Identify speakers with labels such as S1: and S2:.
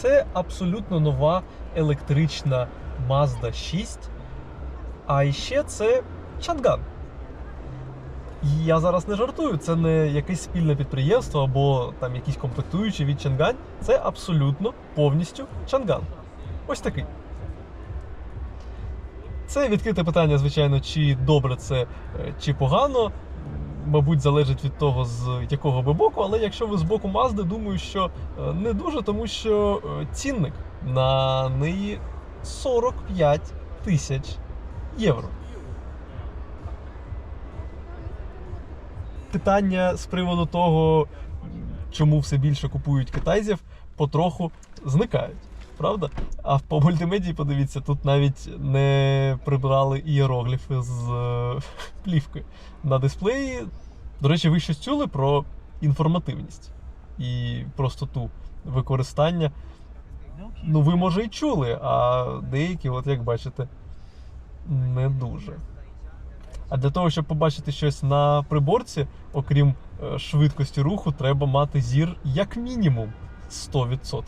S1: Це абсолютно нова електрична Mazda 6. А ще це Чанган. Я зараз не жартую, це не якесь спільне підприємство або там якісь комплектуючі від Чангань. Це абсолютно повністю Чанган. Ось такий. Це відкрите питання, звичайно, чи добре це, е, чи погано. Мабуть, залежить від того, з якого ви боку, але якщо ви з боку Мазди, думаю, що е, не дуже, тому що е, цінник на неї 45 тисяч євро. Питання з приводу того, чому все більше купують китайців, потроху зникають. Правда? А по мультимедії, подивіться, тут навіть не прибрали ієрогліфи з е, плівки на дисплеї. До речі, ви щось чули про інформативність і простоту використання. Ну, ви, може, і чули, а деякі, от як бачите, не дуже. А для того, щоб побачити щось на приборці, окрім е, швидкості руху, треба мати зір як мінімум 100%.